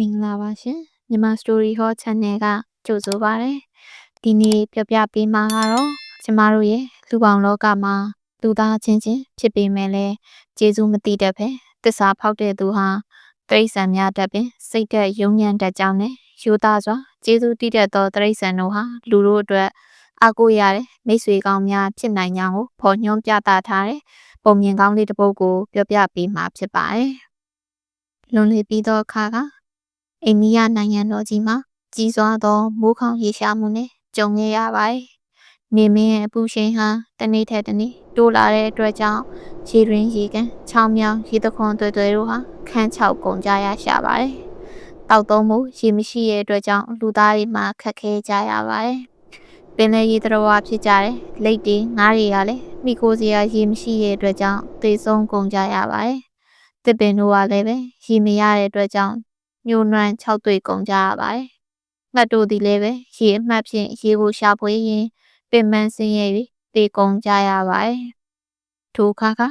မင်္ဂလာပါရှင်မြန်မာ Story Hall Channel ကကြိုဆိုပါရစေဒီနေ့ပြပြပေးမှာကတော့ကျမတို့ရဲ့လူပေါင်းလောကမှာလူသားချင်းချင်းဖြစ်ပေမဲ့လည်းကျေးဇူးမသိတတ်ပဲတစ္ဆာဖောက်တဲ့သူဟာတိရစ္ဆာန်များတတ်ပင်စိတ်သက်ယုံညံ့တတ်ကြောင်းနဲ့ယူသားစွာကျေးဇူးတည်တတ်သောတိရစ္ဆာန်တို့ဟာလူတို့အတွက်အကူရတဲ့မိတ်ဆွေကောင်းများဖြစ်နိုင်ကြောင်းကိုဖော်ညွှန်းပြသထားတဲ့ပုံမြင်ကောင်းလေးတစ်ပုဒ်ကိုပြောပြပေးမှာဖြစ်ပါတယ်လွန်လေပြီးသောအခါက အိန္ဒိယနိုင်ငံတော်ကြီးမှာကြီးစွာသောမိုးခေါင်ရေရှားမှုနဲ့ကြုံခဲ့ရပါတယ်။နေမင်းရဲ့အပူရှိန်ဟာတနေ့ထက်တနေ့တိုးလာတဲ့အတွက်ကြောင့်ရေရင်းရေကန်ချောင်းမြောင်းရေတခွန်တွေတွေတို့ဟာခန်းချောက်ကုန်ကြရရှာပါတယ်။တောက်သုံးမှုရေမရှိတဲ့အတွက်ကြောင့်လူသားတွေမှာခက်ခဲကြရပါတယ်။ပင်လယ်ရေတရဝဖြစ်ကြတယ်။လိတ်တွေငါးတွေကလည်းမိခိုးစရာရေမရှိတဲ့အတွက်ကြောင့်သေဆုံးကုန်ကြရပါတယ်။တစ်ပင်တို့ကလည်းပဲရေမရတဲ့အတွက်ကြောင့် ညှိုးနွမ်း၆တွေ့ကုန်ကြရပါတယ်။ငှက်တို့သည်လည်းပဲရေအမှတ်ဖြင့်ရေကိုရှာဖွေရင်းပင်ပန်းဆင်းရဲ၍တေကုန်ကြရပါတယ်။ထိုအခါက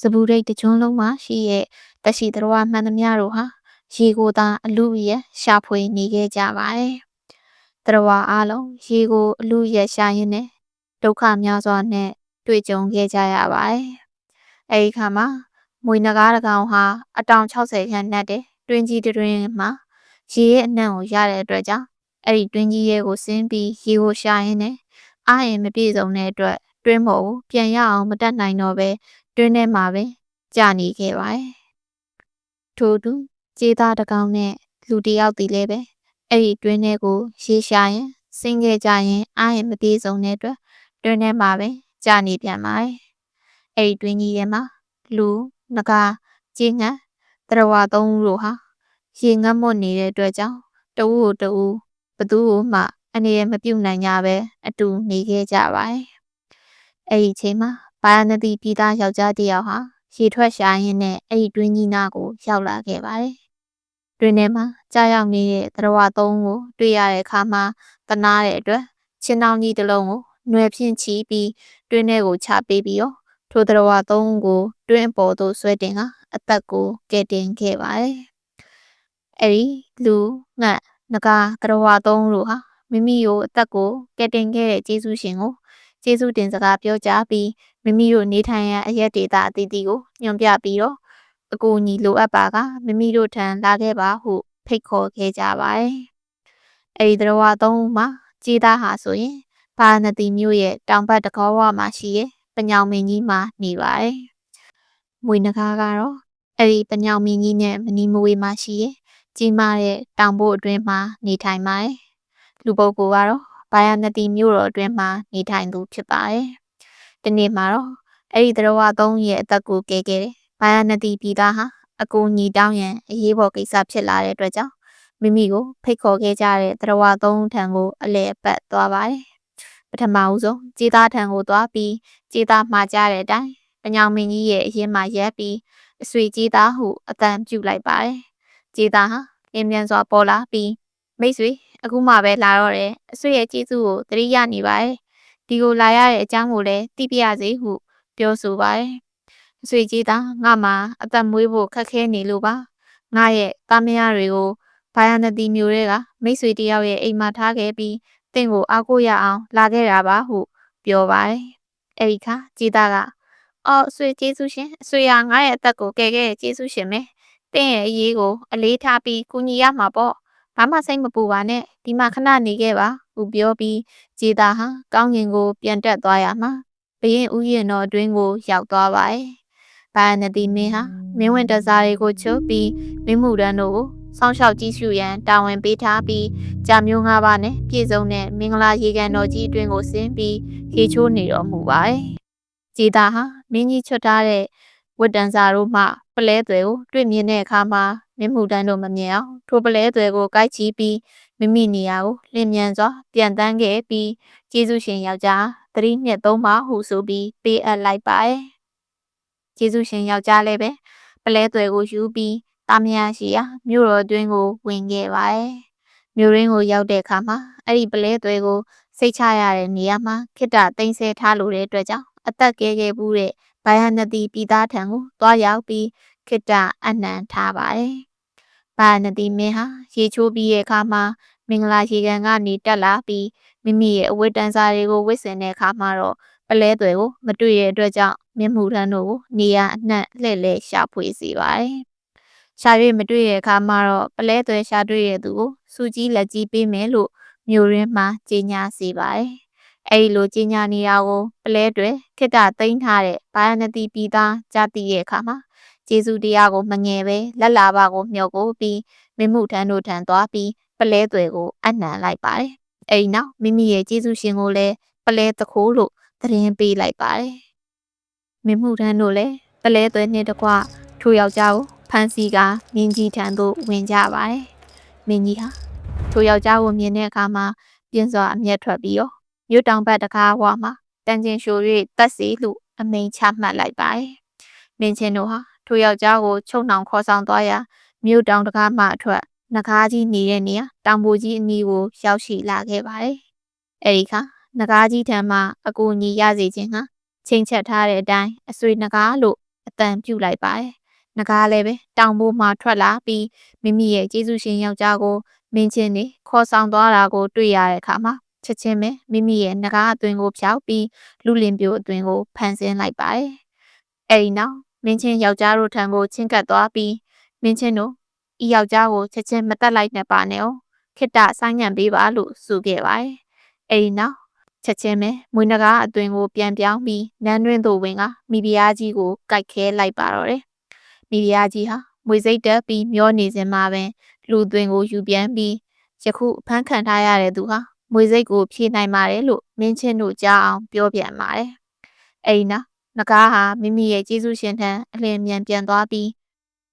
စပူရိတ်တကျွန်းလုံးမှာရှိရဲ့တရှိသတော်မှန်သမျှတို့ဟာရေကိုသာအလူရရှာဖွေနေခဲ့ကြပါတယ်။သတော်အားလုံးရေကိုအလူရရှာရင်းနဲ့ဒုက္ခများစွာနဲ့တွေ့ကြုံခဲ့ကြရပါတယ်။အဲဒီခါမှာမွေနဂါးတကောင်ဟာအတောင်60ခန့်နဲ့တဲ့ တွင်းကြီးတွင်မှာရေရဲ့အနှံ့ကိုရတဲ့အတွက်ကြောင့်အဲ့ဒီတွင်းကြီးရဲ့ကိုဆင်းပြီးရေကိုရှာရင်းနဲ့အားရင်မပြည့်စုံတဲ့အတွက်တွင်းပေါ်ကိုပြန်ရအောင်မတက်နိုင်တော့ပဲတွင်းထဲမှာပဲကြာနေခဲ့ပါတယ်။ထို့သူကျေးသားတကောင်နဲ့လူတယောက်တည်လဲပဲအဲ့ဒီတွင်းထဲကိုရေရှာရင်ဆင်းခဲ့ကြရင်အားရင်မပြည့်စုံတဲ့အတွက်တွင်းထဲမှာပဲကြာနေပြန်ပါတယ်။အဲ့ဒီတွင်းကြီးထဲမှာလူငကာကျေးငှက် တရဝါသုံးဦးတို့ဟာရေငတ်မွတ်နေတဲ့အတွက်ကြောင့်တဦးကိုတဦးဘသူ့ကိုမှအနေရမပြုတ်နိုင်ကြပဲအတူနေခဲ့ကြပါတယ်။အဲ့ဒီအချိန်မှာဘာယနတိပြည်သားယောက်ျားတစ်ယောက်ဟာရေထွက်ရှာရင်းနဲ့အဲ့ဒီတွင်းကြီးနားကိုရောက်လာခဲ့ပါတယ်။တွင်းထဲမှာကြားရောက်နေတဲ့တရဝသုံးကိုတွေ့ရတဲ့အခါမှာတနာတဲ့အတွက်ချင်းတောင်းကြီးတစ်လုံးကိုຫນွယ်ဖြင့်ချီပြီးတွင်းထဲကိုချပေးပြီးတော့ထိုတရဝသုံးကိုတွင်းပေါ်သို့ဆွဲတင်က အသက်ကိုကယ်တင်ခဲ့ပါတယ်။အဲဒီလူငှက်နဂါတရဝသုံးတို့ဟာမိမိကိုအသက်ကိုကယ်တင်ခဲ့တဲ့ကျေးဇူးရှင်ကိုကျေးဇူးတင်စကားပြောကြားပြီးမိမိတို့နေထိုင်ရာအရက်ဒေတာအသီးသီးကိုညွှန်ပြပြီးတော့အကူအညီလိုအပ်ပါကမိမိတို့ထံလာခဲ့ပါဟုဖိတ်ခေါ်ခဲ့ကြပါတယ်။အဲဒီတရဝသုံးမှာကြေးသားဟာဆိုရင်ဘာနတိမြို့ရဲ့တောင်ဘက်တကောဝမှာရှိရဲ့ပညောင်မင်းကြီးမှာနေပါတယ်။ မွေနဂါကတော့အဲ့ဒီပညောင်မင်းကြီးနဲ့မနီမဝေမှာရှိရဲ့ကြီးမားတဲ့တောင်ပို့အတွင်းမှာနေထိုင်ပါတယ်။လူပုဂ္ဂိုလ်ကတော့ဘာယာနတိမြို့တော်အတွင်းမှာနေထိုင်သူဖြစ်ပါတယ်။ဒီနေ့မှာတော့အဲ့ဒီတရဝသုံးရဲ့အသက်ကိုကဲခဲ့တယ်။ဘာယာနတိပြည်သားဟာအကူညီတောင်းရန်အရေးပေါ်ကိစ္စဖြစ်လာတဲ့အတွက်ကြောင့်မိမိကိုဖိတ်ခေါ်ခဲ့ကြတဲ့တရဝသုံးထံကိုအလဲအပတ်သွားပါတယ်။ပထမဦးဆုံးကြေးသားထံကိုသွားပြီးကြေးသားမှာကြတဲ့အတိုင်း ပညောင်မင်းကြီးရဲ့အရင်မှာရက်ပြီးအဆွေကြေးသားဟုအတန်ပြုလိုက်ပါတယ်။ကြေးသားဟာလင်းမြန်စွာပေါ်လာပြီးမိတ်ဆွေအခုမှပဲလာတော့တယ်အဆွေရဲ့ကျေးဇူးကိုသတိရနေပါတယ်။ဒီကိုလာရတဲ့အကြောင်းကိုလည်းသိပြရစေဟုပြောဆိုပါတယ်။အဆွေကြေးသားငါမှအသက်မွေးဖို့ခက်ခဲနေလို့ပါ။ငါရဲ့သားမယားတွေကိုဘာယာနတိမျိုးတွေကမိတ်ဆွေတယောက်ရဲ့အိမ်မှာထားခဲ့ပြီးတင့်ကိုအားကိုးရအောင်လာခဲ့တာပါဟုပြောပါတယ်။အဲဒီခါကြည်သားက အော်အဆွေကျေးဇူးရှင်အဆွေကငါရဲ့အသက်ကိုကယ်ခဲ့တဲ့ကျေးဇူးရှင်ပဲ။တင့်ရဲ့အရေးကိုအလေးထားပြီးကူညီရမှာပေါ့။ဘာမှစိတ်မပူပါနဲ့ဒီမှာခဏနေခဲ့ပါဟုပြောပြီးကြည်သားဟာကောင်းကင်ကိုပြန်တက်သွားရမှာဘရင်ဥယျာဉ်တော်အတွင်းကိုရောက်သွားပါတယ်။ဘာနတိမင်းဟာမင်းဝင်တစားတွေကိုချုပ်ပြီးမင်းမှုတန်းတို့ကိုစောင့်ရှောက်ကြည့်ရှုရန်တာဝန်ပေးထားပြီးကြာမျိုး၅ပါးနဲ့ပြည့်စုံတဲ့မင်္ဂလာရေကန်တော်ကြီးအတွင်းကိုဆင်းပြီးခေချိုးနေတော်မူပါတယ်။ကြည်သားဟာ မင်းကြီးချွတ်ထားတဲ့ဝတ်တန်စာတို့မှပလဲသွယ်ကိုတွေ့မြင်တဲ့အခါမှာမြင့်မှုတန်းတို့မမြင်အောင်ထိုပလဲသွယ်ကိုကိုက်ချီပြီးမိမိနေရာကိုလင်းမြန်စွာပြန်တန်းခဲ့ပြီးကျေးဇူးရှင်ယောက်ျားသတိနှစ်သုံးပါဟုဆိုပြီးပေးအပ်လိုက်ပါရဲ့ကျေးဇူးရှင်ယောက်ျားလည်းပဲပလဲသွယ်ကိုယူပြီးတာမယာရှိရာမြို့တော်တွင်းကိုဝင်ခဲ့ပါရဲ့မြို့ရင်းကိုရောက်တဲ့အခါမှာအဲ့ဒီပလဲသွယ်ကိုစိတ်ချရတဲ့နေရာမှာခိတ္တတိမ်ဆဲထားလို့တဲ့အတွက်ကြောင့် အသက်ကဲခဲ့ဘူးတဲ့ဘာယနတိပြည်သားထံကိုသွားရောက်ပြီးခိတ္တအနံထားပါတယ်ဘာနတိမင်းဟာရေချိုးပြီးရဲ့အခါမှာမင်္ဂလာရေကန်ကနေတက်လာပြီးမိမိရဲ့အဝတ်တန်းစားတွေကိုဝတ်ဆင်တဲ့အခါမှာတော့ပလဲသွယ်ကိုမတွေ့ရတဲ့အတွက်ကြောင့်မျက်မှုထမ်းတို့ကိုနေရာအနှံ့လှည့်လည်ရှာဖွေစီပါတယ်။ရှာ၍မတွေ့ရတဲ့အခါမှာတော့ပလဲသွယ်ရှာတွေ့ရသူကိုစူကြီးလက်ကြီးပေးမယ်လို့မျိုးရင်းမှာကြေညာစီပါတယ်။ အဲဒီလိုကြေညာနေရကိုပလဲတွေခိတ္တသိမ်းထားတဲ့ဘာယနတိပြည်သားကြားသိရဲ့အခါမှာကျေးဇူးတရားကိုမငယ်ပဲလက်လာပါကိုမျှော်ကိုပြီးမင်းမှုထမ်းတို့ထံသွားပြီးပလဲသွယ်ကိုအနှံလိုက်ပါတယ်။အဲဒီနောက်မိမိရဲ့ကျေးဇူးရှင်ကိုလည်းပလဲတခိုးလို့သတင်းပေးလိုက်ပါတယ်။မင်းမှုထမ်းတို့လည်းပလဲသွယ်နဲ့တကွထိုယောက်ျားကိုဖမ်းဆီးကမင်းကြီးထံသို့ဝင်ကြပါတယ်။မင်းကြီးဟာထိုယောက်ျားကိုမြင်တဲ့အခါမှာပြင်းစွာအမျက်ထွက်ပြီးတော့ မြို့တောင်ဘက်တကားဝါမှာတန်ကျင်ရှို၍တက်စီလို့အမိန်ချမှတ်လိုက်ပါတယ်။မင်းချင်းတို့ဟာထိုယောက်ျားကိုချုံနှောင်ခေါ်ဆောင်သွားရာမြို့တောင်တကားမှအထွက်နဂါးကြီးနေတဲ့နေရာတောင်ပိုကြီးအနီးကိုရောက်ရှိလာခဲ့ပါတယ်။အဲဒီခါနဂါးကြီးထံမှအကူအညီရစေခြင်းဟာချိန်ချက်ထားတဲ့အတိုင်းအဆွေနဂါးလို့အတန်ပြုတ်လိုက်ပါတယ်။နဂါးလည်းပဲတောင်ပိုးမှထွက်လာပြီးမိမိရဲ့ကျေးဇူးရှင်ယောက်ျားကိုမင်းချင်းနေခေါ်ဆောင်သွားတာကိုတွေ့ရတဲ့အခါမှာ ချက်ချင်းပဲမိမိရဲ့နဂါးအသွင်ကိုဖျောက်ပြီးလူလင်ပြိုအသွင်ကိုဖန်ဆင်းလိုက်ပါတယ်။အဲဒီနောက်မင်းချင်းယောက်ျားတို့ထံကိုချင်းကပ်သွားပြီးမင်းချင်းတို့ဤယောက်ျားကိုချက်ချင်းမတက်လိုက်နဲ့ပါနဲ့哦ခိတ္တဆိုင်းငံ့ပေးပါလို့ဆိုခဲ့ပါတယ်။အဲဒီနောက်ချက်ချင်းပဲမွေးနဂါအသွင်ကိုပြန်ပြောင်းပြီးနန်းတွင်းသို့ဝင်ကမိဖုရားကြီးကိုကြိုက်ခဲလိုက်ပါတော့တယ်။မိဖုရားကြီးဟာမွေစိတ်တက်ပြီးမျောနေစဉ်မှာပဲလူသွင်းကိုယူပြန်ပြီးယခုဖမ်းခံထားရတဲ့သူဟာ မွေစိတ်ကိုဖြေနိုင်ပါတယ်လို့မင်းချင်းတို့ကြားအောင်ပြောပြန်ပါတယ်။အဲဒီနောက်ငကားဟာမိမိရဲ့ကျေးဇူးရှင်ထံအလင်းမြန်ပြန်သွားပြီး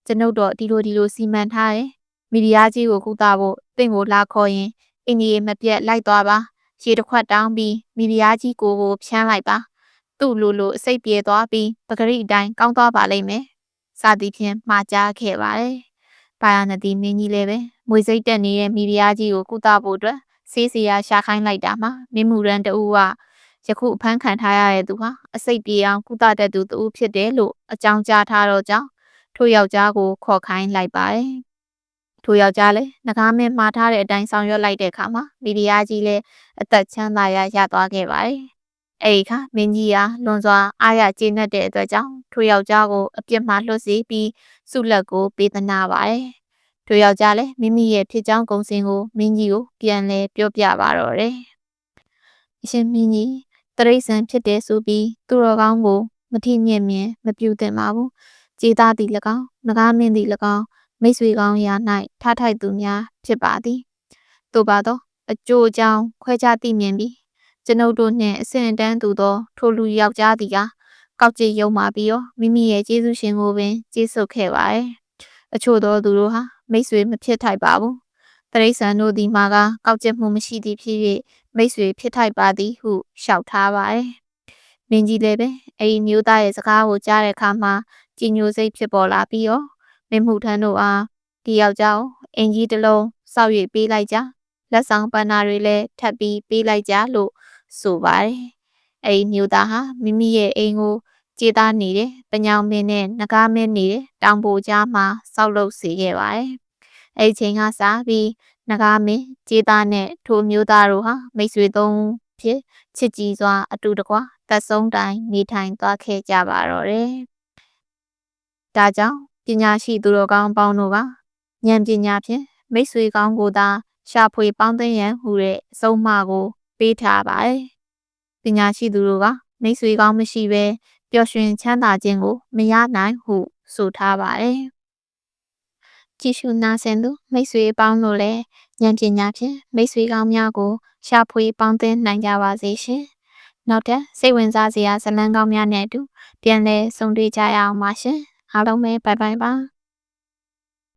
ကျွန်ုပ်တော့ဒီလိုဒီလိုစီမံထားတယ်။မီဒီယာကြီးကိုကုသဖို့တင့်ကိုလာခေါ်ရင်အင်ကြီးမပြတ်လိုက်သွားပါ။ရေတစ်ခွက်တောင်းပြီးမီဒီယာကြီးကိုကိုဖြန်းလိုက်ပါ။သူ့လိုလိုအစိတ်ပြေသွားပြီးပဂရိအတိုင်းကောင်းသွားပါလိမ့်မယ်။စသည်ဖြင့်မှာကြားခဲ့ပါတယ်။ဘာယာနတိမင်းကြီးလည်းပဲမွေစိတ်တက်နေတဲ့မီဒီယာကြီးကိုကုသဖို့အတွက် ဆေးစရာရှာခိုင်းလိုက်တာမှာမင်းမူရန်တူကယခုအဖမ်းခံထားရတဲ့သူဟာအစိတ်ပြေအောင်ကုသတတ်သူတူဖြစ်တယ်လို့အကြောင်းကြားထားတော့ကြောင့်ထိုယောက်ျားကိုခေါ်ခိုင်းလိုက်ပါတယ်။ထိုယောက်ျားလည်းငကားမင်းမှားထားတဲ့အတိုင်းဆောင်ရွက်လိုက်တဲ့အခါမှာမီဒီယာကြီးလည်းအသက်ချမ်းသာရရသွားခဲ့ပါတယ်။အဲဒီအခါမင်းကြီးကလွန်စွာအားရကျေနပ်တဲ့အတွက်ကြောင့်ထိုယောက်ျားကိုအပြစ်မှလွတ်စေပြီးစုလက်ကိုပေးသနာပါတယ်။ ထိုယောက်ျားလည်းမိမိရဲ့ဖြစ်ကြောင်းကုံစင်ကိုမင်းကြီးကိုပြန်လဲပြောပြပါတော့တယ်။အရှင်မင်းကြီးတရိษံဖြစ်တယ်ဆိုပြီးသူတော်ကောင်းကိုမထိမြင့်မြင်မပြူတင်ပါဘူးကြေးသားသည်၎င်းငကားမင်းသည်၎င်းမိတ်ဆွေကောင်းရာ၌ထားထိုက်သူများဖြစ်ပါသည်သို့ပါတော့အကျိုးအကြောင်းခွဲခြားသိမြင်ပြီးကျွန်ုပ်တို့နှင့်အဆင့်တန်းသူသောထိုလူယောက်ျားသည်ကကောက်ကြည်ယုံမာပြီးတော့မိမိရဲ့ကျေးဇူးရှင်ကိုပင်ကျေးဇူးခဲ့ပါရဲ့အချို့သောသူတို့ဟာ မိတ်ဆွေမဖြစ်ထိုက်ပါဘူးတရိษံတို့ဒီမှာကကောက်ကျစ်မှုမရှိသည့်ဖြစ်၍မိတ်ဆွေဖြစ်ထိုက်ပါသည်ဟုလျှောက်ထားပါတယ်။မင်းကြီးလည်းပဲအဲဒီမျိုးသားရဲ့စကားကိုကြားတဲ့အခါမှာကြည်ညိုစိတ်ဖြစ်ပေါ်လာပြီးတော့မင်းမှုထမ်းတို့အားဒီယောက်ျားကိုအင်ကြီးတစ်လုံးစောက်၍ပေးလိုက်ကြလက်ဆောင်ပန်းနာတွေလည်းထပ်ပြီးပေးလိုက်ကြလို့ဆိုပါတယ်။အဲဒီမျိုးသားဟာမိမိရဲ့အိမ်ကိုကျေးသားနေတဲ့ပညောင်မင်းနဲ့ငကားမင်းနေတဲ့တောင်ပိုကြားမှာစောက်လုပ်စေခဲ့ပါတယ်။ အဲဒီချိန်ကစပြီးနဂါမင်းကျေးသားနဲ့ထိုမျိုးသားတို့ဟာမိတ်ဆွေသုံးဖြစ်ချစ်ကြည်စွာအတူတကွသက်ဆုံးတိုင်နေထိုင်သွားခဲ့ကြပါတော့တယ်။ဒါကြောင့်ပညာရှိသူတော်ကောင်းပေါင်းတို့ကဉာဏ်ပညာဖြင့်မိတ်ဆွေကောင်းကိုသာရှာဖွေပေါင်းသိရန်ဟူတဲ့အဆုံးအမကို ပေးထားပါတယ်။ပညာရှိသူတို့ကမိတ်ဆွေကောင်းမရှိဘဲပျော်ရွှင်ချမ်းသာခြင်းကိုမရနိုင်ဟုဆိုထားပါတယ်။ ကြည့်ရှုနာဆင်သူမိတ်ဆွေအပေါင်းတို့လည်းဉာဏ်ပညာဖြင့်မိတ်ဆွေကောင်းများကိုရှာဖွေပေါင်းသင်းနိုင်ကြပါစေရှင်။နောက်ထပ်စိတ်ဝင်စားစရာဇာတ်လမ်းကောင်းများနဲ့အတူပြန်လည်ဆုံတွေ့ကြရအောင်ပါရှင်။အားလုံးပဲဘိုင်ဘိုင်ပါ။